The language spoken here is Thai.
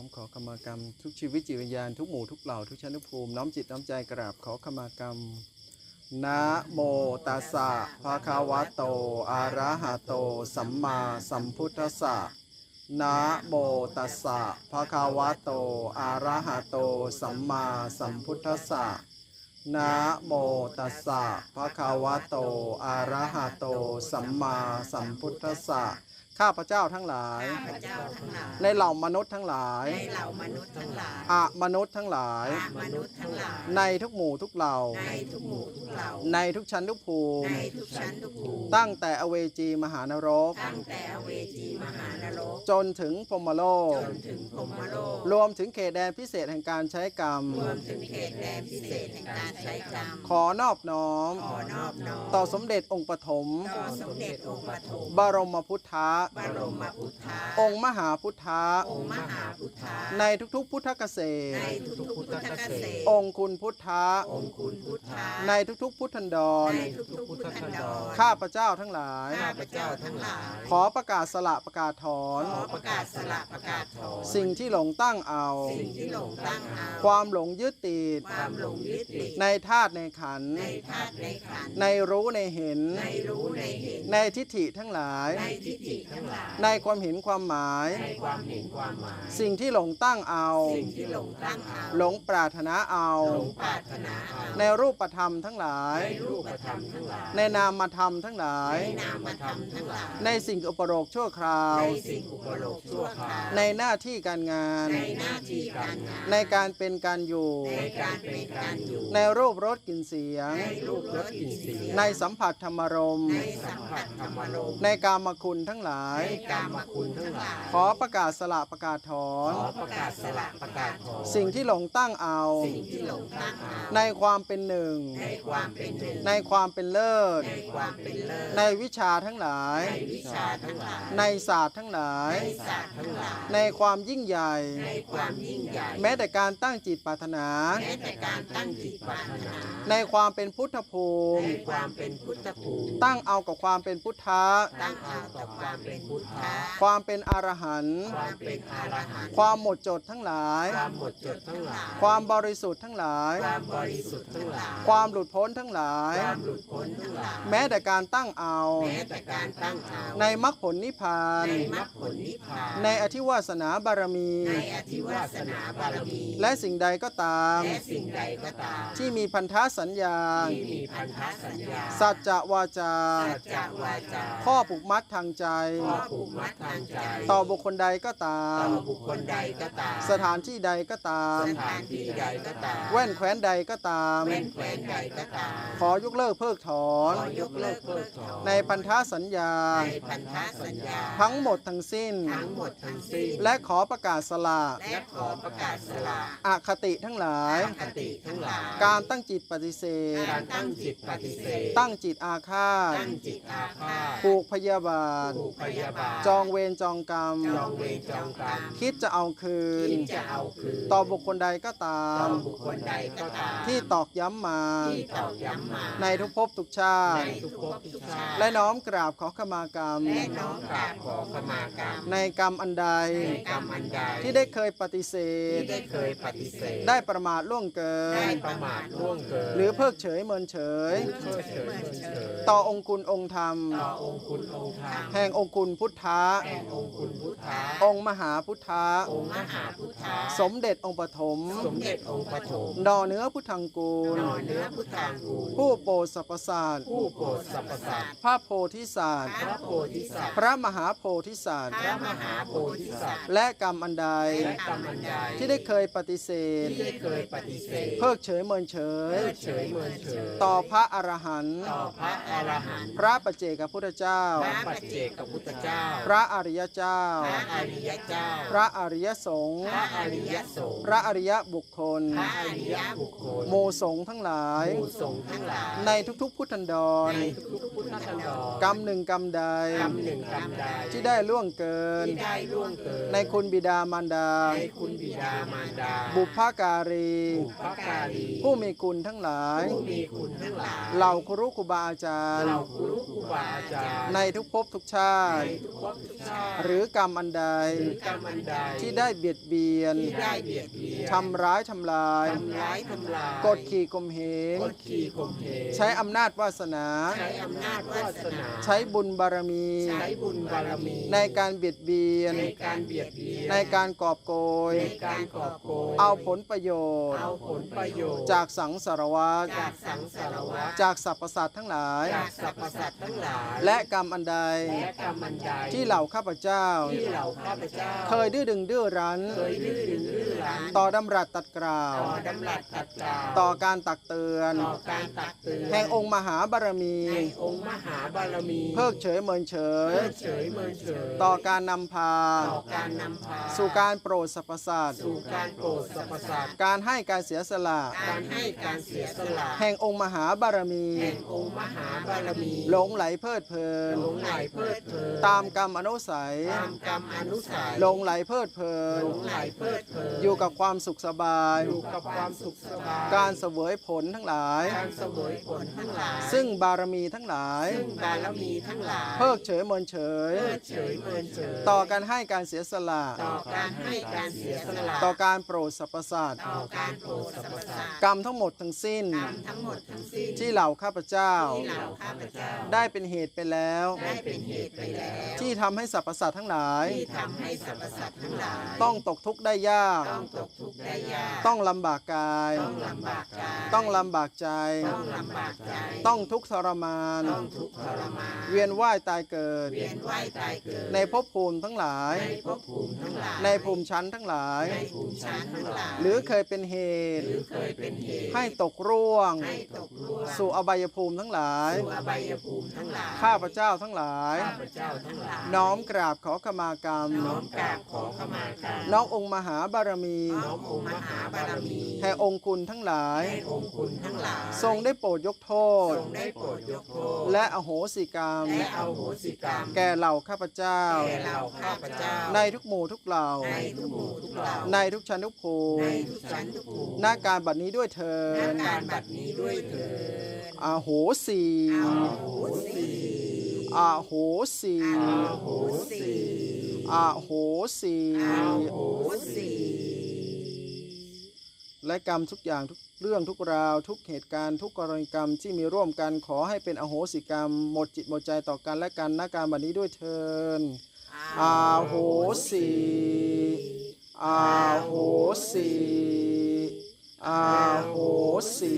น้อมขอขมากรรม ทุกชีวิตจิตวิญญาณทุกหมู่ทุกเหล่าทุกชั้นทุกภูมิน้อมจิตน้อมใจกราบขอขมากรรมนะโมตัสสะภะคะวะโตอะระหะโต สัมมาสัมพุทธัสสะนะโมตัสสะภะคะวะโตอะระหะโต สัมมาสัมพุทธัสสะนะโมตัสสะภะคะวะโตอะระหะโต สัมมาสัมพุทธัสสะ ข้าพเจ้าทั้งหลาย ข้าพเจ้าทั้งหลายในเหล่ามนุษย์ทั้งหลาย ในเหล่ามนุษย์ทั้งหลายอะมนุษย์ทั้งหลาย อมนุษย์ทั้งหลาย ในทุกหมู่ทุกเหล่า ในทุกหมู่ทุกเหล่า ในทุกชั้นทุกภูมิ ในทุกชั้นทุกภูมิ ตั้งแต่อเวจีมหานรก ตั้งแต่อเวจีมหานรก จนถึงพรหมโลจก นถึงพรหมโลก รวมถึงเขตแดนพิเศษแห่งการใช้กรรม รวมถึงเขตแดนพิเศษแห่งการใช้กรรม ขอนอบน้อม ขอนอบน้อม ต่อสมเด็จองค์ปฐม ต่อสมเด็จองค์ปฐมบรมพุทธะบรมพุทธาองค์มหาพุทธะองค์มหาพุทธาในทุกๆพุทธเกษในตรทุกๆพุทธเกษตรองค์คุณพุทธะองค์คุณพุทธาในทุกๆพุทธันดรในทุกๆพุทธันดรข้าพเจ้าทั้งหลายข้าพเจ้าทั้งหลาย ขอประกาศสละประกาศถอนขอประกาศสละประกาศถอนสิ่งที่หลงตั้งเอาสิ่งที่หลงตั้งเอาความหลงยึดติดความหลงยึดติดในธาตุในขันธ์ในธาตุในขันธ์ในรู้ในเห็นในรู้ในเห็นในทิฏฐิทั้งหลายในทิฏฐิทั้งหลาย ในความเห็นความหมาย ในความเห็นความหมาย สิ่งที่หลงตั้งเอา สิ่งที่หลงตั้งเอาหลงปรารถนาเอา หลงปรารถนาเอา ในรูปธรรมทั้งหลาย ในรูปธรรมทั้งหลาย ในนามธรรมทั้งหลาย ในนามธรรมทั้งหลาย ในสิ่งอุปโลกชั่วคราว ในสิ่งอุปโลกชั่วคราว ในหน้าที่การงาน ในหน้าที่การงาน ในการเป็นการอยู่ ในการเป็นการอยู่ ในรูปรสกลิ่นเสียง ในรูปรสกลิ่นเสียง ในสัมผัสธรรมรมณ์ในสัมผัสธรรมารมณ์ในกามคุณทั้งหลายในกามคุณทั้งหลาย ขอประกาศสละประกาศถอน ขอประกาศสละประกาศถอนสิ่งที่หลงตั้งเอา สิ่งที่หลงตั้งเอา ในความเป็นหนึ่ง ในความเป็นหนึ่ง ในความเป็นเลิศ ในความเป็นเลิศ ในวิชาทั้งหลาย ในวิชาทั้งหลาย ในศาสตร์ทั้งหลาย ในศาสตร์ทั้งหลาย ในความยิ่งใหญ่ ในความยิ่งใหญ่ แม้แต่การตั้งจิตปรารถนา แม้แต่การตั้งจิตปรารถนา ในความเป็นพุทธภูมิ ในความเป็นพุทธภูมิ ตั้งเอากับความเป็นพุทธะ ตั้งเอาต่อความเป็นพุทธะความเป็นอรหันต์ความเป็นอรหันต์ความหมดจดทั้งหลาย ความหมดจดทั้งหลาย ความบริสุทธิ์ทั้งหลาย ความบริสุทธิ์ทั้งหลาย ความหลุดพ้นทั้งหลาย ความหลุดพ้นทั้งหลาย แม้แต่การตั้งเอา แม้แต่การตั้งเอา ในมรรคผลนิพพาน ในมรรคผลนิพพาน ในอธิวาสนาบารมี ในอธิวาสนาบารมี และสิ่งใดก็ตาม และสิ่งใดก็ตาม ที่มีพันธสัญญา ที่มีพันธสัญญา สัจจะวาจา สัจจะวาจา ข้อผูกมัดทางใจข้อผูกมัดทางใจต่อบุคคลใดก็ตาม ต่อบุคคลใดก็ตาม สถานที่ใดก็ตาม สถานที่ใดก็ตาม แว่นแคว้นใดก็ตาม แว่นแคว้นใดก็ตาม ขอยกเลิกเพิกถอน ขอยกเลิกเพิกถอน ในพันธสัญญา ในพันธสัญญา ทั้งหมดทั้งสิ้น ทั้งหมดทั้งสิ้น และขอประกาศสละและขอประกาศสละอคติทั้งหลายคติทั้งหลาย การตั้งจิตปฏิเสธ การตั้งจิตปฏิเสธ ตั้งจิตอาฆาต ตั้งจิตอาฆาต ผูกพยาบาท ผูกพยาบาท จองเวรจองกรรม จองเวรจองกรรม คิดจะเอาคืน คิดจะเอาคืน ต่อบุคคลใดก็ตาต่อมบุคคลใดก็ตาม ที่ตอกย้ำมา ที่ตอกย้ำมา ในทุกภพทุกชาในติทุกภพทุกชาติ และน้อมกราบขอขมากรรม และน้อมกราบขอขมากรรม ในกรรมอันใด ในกรรมอันใด ที่ได้เคยปฏิเสธ ที่ได้เคยปฏิเสธ ได้ประมาทล่วงเกิได้นประมาทล่วงเกิน หรือเพิกเฉยเมินเฉยเพิกเฉยเมินเฉยต่อองค์คุณองค์ธรรม ต่อองค์คุณองค์ธรรม แห่งองค์คุณพุทธะแห่งองค์คุณพุทธะองค์มหาพุทธะองค์มหาพุทธะสมเด็จองค์ปฐมสมเด็จองค์ปฐมดอเนื้อพุทธังกูลนอนเนื้อพุทธางกูลผู้โปรดสรรพศาสตร์ผู้โปรดสรรพสัตว์พระโพธิสัตว์พระโพธิสัตว์พระมหาโพธิสัตว์พระมหาโพธิสัตว์และกรรมอันใดและกรรมอันใดที่ได้เคยปฏิเสธที่ได้เคยปฏิเสธเพิกเฉยเมินเฉยเพิกเฉยเมินเฉยต่อพระอรหันต์ต่อพระอรหันต์พระปัจเจกพุทธเจ้าพระปัจเจกพุทธเจ้า พระอริยเจ้า พระอริยเจ้า พระอริยสงฆ์พระอริยสงฆ์พระอริยบุคคล พระอริยบุคคลโมสงฆ์ทั้งหลายหมู่สงฆ์ทั้งหลาย ในทุกๆ พุทธันดร ในทุกๆพุทธธันดรกรรมหนึ่งกรรมใด กรรมหนึ่งกรรมใด ที่ได้ล่วงเกิน ที่ได้ล่วงเกิน ในคุณบิดามารดา ในคุณบิดามารดา บุพการี บุพการี ผู้มีคุณทั้งหลาย ผู้มีคุณทั้งหลาย เหล่าครูครูบาอาจารย์เราครูครูบาอาจารย์ ในทุกภพทุกชาติติในทุกภพทุกชาติหรือกรรมอันใดหรือกรรมอันใด ที่ได้เบียดเบียนที่ได้เบียดเบียนทำร้ายทำลายทำร้ายทำลายกดขี่ข่มเหงกดขี่ข่มเหงใช้อำนาจวาสนาใช้อำนาจวาสนาใช้บุญบารมีใช้บุญบารมี ในการเบียดเบียน ในการเบียดเบียนในการกอบโกยในการกอบโกยเอาผลประโยชน์เอาผลประโยชน์ จากสังสารวัฏจากสังสารวัฏจากสรรพสัตว์ทั้งหลายจากสรรพสัตว์ทั้งหลาย และกรรมอันใด และกรรมอันใดที่เหล่าข้าพเจ้า ที่เหล่าข้าพเจ้า เคยดื้อดึงดื้อรั้น เคยดื้อดึงดื้อรั้นต่อดำรัสตัดกล่าว ต่อดำรัสตัดกล่าวต่อการตักเตือน ต่อการตักเตือนแห่งองค์มหาบารมีแห่งองค์มหาบารมีเพิกเฉยเมินเฉย เพิกเฉยเมินเฉยต่อการนำพา ต่อการนำพาสู่การโปรดสรรพสัตว์สู่การโปรดสรรพสัตว์การให้การเสียสละการให้การเสียสละแห่งองค์มหาบารมี แห่งองค์มหาบารมีหลงไหลเพลิดเพลินหลงไหลเพลิดเพลินตามกรรมอนุสัย ตามกรรมอนุสัยหลงไหลเพลิดเพลิหนลงไหลเพลิดเพลินอยู่กับความสุขสบาย อยู่กับความสุขสบายการเสวยผลทั้งหลาย การเสวยผลทั้งหลาย ซึ่งบารมีทั้งหลาย ซึ่งบารมีทั้งหลาย เพิกเฉยเมินเฉย เพิกเฉยเมินเฉย ต่อการให้การเสียสละ ต่อการให้การเสียสละ ต่อการโปรดสรรพสัตว์ต่อการโปรดสรรพสัตว์กรรมทั้งหมดทั้งสิ้น กรรมทั้งหมดทั้งสิ้น ที่เหล่าข้าพเจ้า ที่เหล่าข้าพเจ้า ได้เป็นเหตุไปแล้วได้เป็นเหตุไปแล้ว ที่ทำให้สรรพสัตว์ทั้งหลาย ที่ทำให้สรรพสัตว์ทั้งหลาย ต้องตกทุกข์ได้ยาก ต้องตกทุกข์ได้ยาก ต้องลำบากกาย ต้องลำบากกาย ต้องลำบากใจ ต้องลำบากใจ ต้องทุกข์ทรมาน ต้องทุกข์ทรมาน เวียนว่ายตายเกิด เวียนว่ายตายเกิด ในภพภูมิทั้งหลาย ในภพภูมิทั้งหลาย ในภูมิชั้นทั้งหลาย ในภูมิชั้นทั้งหลาย หรือเคยเป็นเหตุ หรือเคยเป็นเหตุ ให้ตกร่วง ให้ตกล่วง สู่อบายภูมิทั้งหลาย สู่อบายภูมิทั้งหลาย ข้าพเจ้าทั้งหลาย ข้าพเจ้าทั้งหลายน้อมกราบขอขมากรรม น้อมกราบขอขมากรรมน้อมองค์มหาบารมีน้อมองค์มหาบารมีแห่งองค์คุณทั้งหลาย ให้องค์คุณทั้งหลายทรงได้โปรดยกโทษ ทรงได้โปรดยกโทษและอโหสิกรรม และเอาโหสิกรรมแก่เหล่าข้าพเจ้า แก่เราข้าพเจ้าในทุกหมู่ทุกเหล่า ในทุกหมู่ทุกเหล่าในทุกชั้นทุกภูในมิทุกชั้นทุกภูมิหน้าการบัดนี้ด้วยเถิดการบัดนี้ด้วยเถิด อาโหสี อาโหสิ อาโหสีอาโหสิอาโหสีอาโหสิและกรรมทุกอย่างทุกเรื่องทุกราวทุกเหตุการณ์ทุกกรณีกรรมที่มีร่วมกันขอให้เป็นอโหสิกรรม หมดจิตหมดใจต่อกันและกันหน้าการบัดนี้ด้วยเถิดอาโหสีอาโหสีอาโหสี